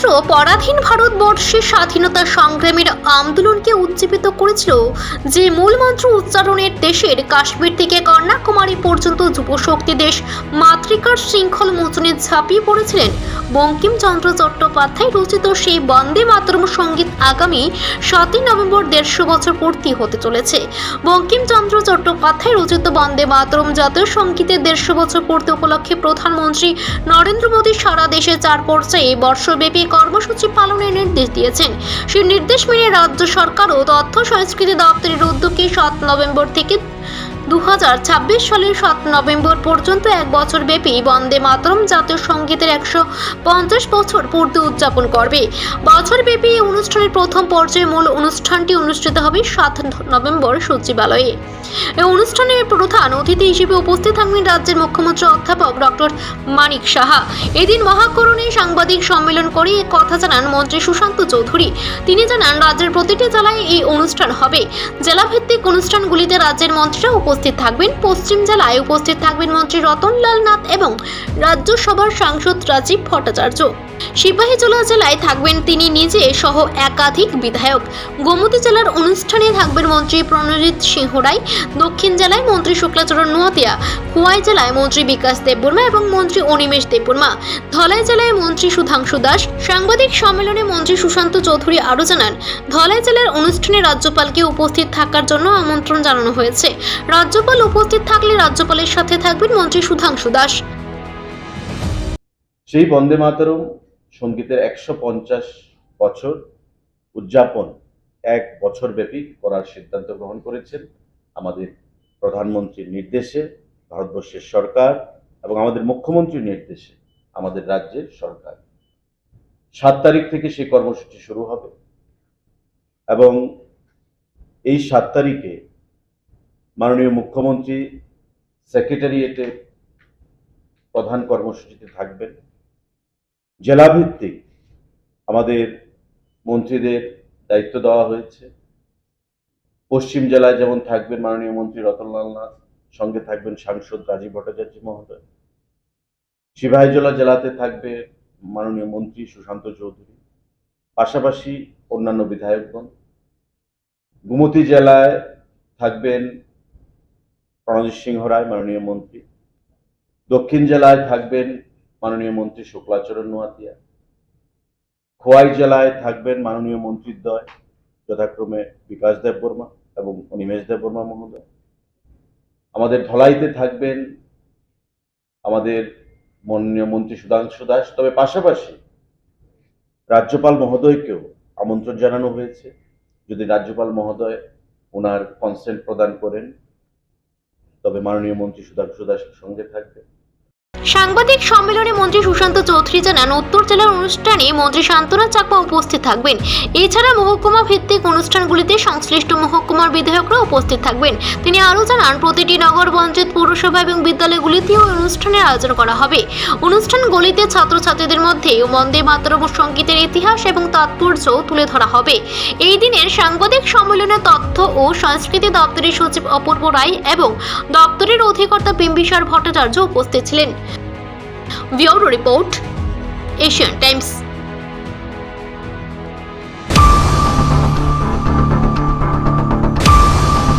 শুধুমাত্র পরাধীন ভারতবর্ষে স্বাধীনতা সংগ্রামের আন্দোলনকে উজ্জীবিত করেছিল যে মূলমন্ত্র উচ্চারণের দেশের কাশ্মীর থেকে কন্যাকুমারী পর্যন্ত যুবশক্তি দেশ মাতৃকার শৃঙ্খল মোচনে ঝাঁপিয়ে পড়েছিলেন বঙ্কিমচন্দ্র চট্টোপাধ্যায় রচিত সেই বন্দে মাতরম সংগীত আগামী সাতই নভেম্বর দেড়শো বছর পূর্তি হতে চলেছে। বঙ্কিমচন্দ্র চট্টোপাধ্যায় রচিত বন্দে মাতরম জাতীয় সঙ্গীতের দেড়শো বছর পূর্তি উপলক্ষে প্রধানমন্ত্রী নরেন্দ্র মোদী সারা দেশে চার পর্যায়ে বর্ষব্যাপী কর্মসূচি পালনের নির্দেশ দিয়েছেন। সেই নির্দেশ মেনে রাজ্য সরকার ও তথ্য সংস্কৃতি দপ্তরের উদ্যোগে সাত নভেম্বর থেকে দু হাজার ছাব্বিশ সালের সাত নভেম্বর পর্যন্ত এক বছর ব্যাপী বন্দে মাতরম জাতীয় সঙ্গীতের একশো পঞ্চাশ বছর পূর্তি উদযাপন করবে। বছরব্যাপী এই অনুষ্ঠানের প্রথম পর্যায়ে মূল অনুষ্ঠানটি অনুষ্ঠিত হবে সাত নভেম্বর সচিবালয়ে। এই অনুষ্ঠানের প্রধান অতিথি হিসেবে উপস্থিত থাকবেন রাজ্যের মুখ্যমন্ত্রী অধ্যাপক ডক্টর মানিক সাহা। এদিন মহাকরণে সাংবাদিক সম্মেলন করে কথা জানান মন্ত্রী সুশান্ত চৌধুরী। তিনি জানান, রাজ্যের প্রতিটি জেলায় এই অনুষ্ঠান হবে। জেলাভিত্তিক অনুষ্ঠানগুলিতে রাজ্যের মন্ত্রীরা উপস্থিত থাকবেন পশ্চিম জেলায় উপস্থিত থাকবেন মন্ত্রী রতনলাল নাথ এবং রাজ্যসভার সাংসদ রাজীব ভট্টাচার্য। সিপাহীজলা জেলায় থাকবেন তিনি নিজে সহ একাধিক বিধায়ক। গোমতী জেলার অনুষ্ঠানে থাকবেন মন্ত্রী প্রণজিৎ সিংহ রায়, দক্ষিণ জেলায় মন্ত্রী শুক্লাচরণ নোয়াতিয়া হুয়াই জেলায় মন্ত্রী বিকাশ দেববর্মা এবং মন্ত্রী অনিমেষ দেববর্মা। ধলাই জেলায় মন্ত্রী সুধাংশু দাস, সাংবাদিক সম্মেলনে মন্ত্রী সুশান্ত চৌধুরী আরও জানান, ধলাই জেলার অনুষ্ঠানে রাজ্যপালকে উপস্থিত থাকার জন্য আমন্ত্রণ জানানো হয়েছে। রাজ্যপাল উপস্থিত থাকলে রাজ্যপালের সাথে থাকবেন মন্ত্রী সুধাংশু দাস। সেই বন্দে মাতরম। সঙ্গীতের একশো পঞ্চাশ বছর উদযাপন এক বছর ব্যাপী করার সিদ্ধান্ত গ্রহণ করেছেন আমাদের প্রধানমন্ত্রীর নির্দেশে, ভারতবর্ষের সরকার এবং আমাদের মুখ্যমন্ত্রীর নির্দেশে আমাদের রাজ্যের সরকার। সাত তারিখ থেকে সেই কর্মসূচি শুরু হবে এবং এই সাত তারিখে মাননীয় মুখ্যমন্ত্রী সেক্রেটারিয়েটে প্রধান কর্মসূচিতে থাকবেন। জেলাভিত্তিক আমাদের মন্ত্রীদের দায়িত্ব দেওয়া হয়েছে। পশ্চিম জেলায় যেমন থাকবেন মাননীয় মন্ত্রী রতনলাল নাথ, সঙ্গে থাকবেন সাংসদ রাজীব ভট্টাচার্য মহোদয়। সিপাহীজলা জেলাতে থাকবে মাননীয় মন্ত্রী সুশান্ত চৌধুরী, পাশাপাশি অন্যান্য বিধায়কগণ। গুমতি জেলায় থাকবেন প্রণজিৎ সিংহ রায়, মাননীয় মন্ত্রী। দক্ষিণ জেলায় থাকবেন মাননীয় মন্ত্রী শুক্লাচরণ নোয়াতিয়া। খোয়াই জেলায় থাকবেন মাননীয় মন্ত্রীদ্বয় যথাক্রমে বিকাশ দেব বর্মা এবং অনিমেষ দেব বর্মা মহোদয়। আমাদের ধলাইতে থাকবেন আমাদের মাননীয় মন্ত্রী সুধাংশু দাস। তবে পাশাপাশি রাজ্যপাল মহোদয়কেও আমন্ত্রণ জানানো হয়েছে। যদি রাজ্যপাল মহোদয় ওনার কনসেন্ট প্রদান করেন, তবে মাননীয় মন্ত্রী সুধাংশু দাসের সঙ্গে থাকবে সাংবাদিক সম্মেলনে মন্ত্রী সুশান্ত চৌধুরী জানান, উত্তর জেলার অনুষ্ঠানে মন্ত্রী শান্তনা চাকমা উপস্থিত থাকবেন। এছাড়া মহকুমা ভিত্তিক অনুষ্ঠানগুলিতে সংশ্লিষ্ট মহকুমার বিধায়করা উপস্থিত থাকবেন। তিনি আরও জানান, প্রতিটি নগর পঞ্চায়েত পৌরসভা এবং বিদ্যালয়গুলিতেও অনুষ্ঠানের আয়োজন করা হবে। অনুষ্ঠানগুলিতে ছাত্রছাত্রীদের মধ্যে বন্দে মাতরম সঙ্গীতের ইতিহাস এবং তাৎপর্য তুলে ধরা হবে। এই দিনের সাংবাদিক সম্মেলনে তথ্য ও সংস্কৃতি দপ্তরের সচিব অপূর্ব রায় এবং দপ্তরের অধিকর্তা বিম্বিসার ভট্টাচার্য উপস্থিত ছিলেন। Bureau Report Asian Times.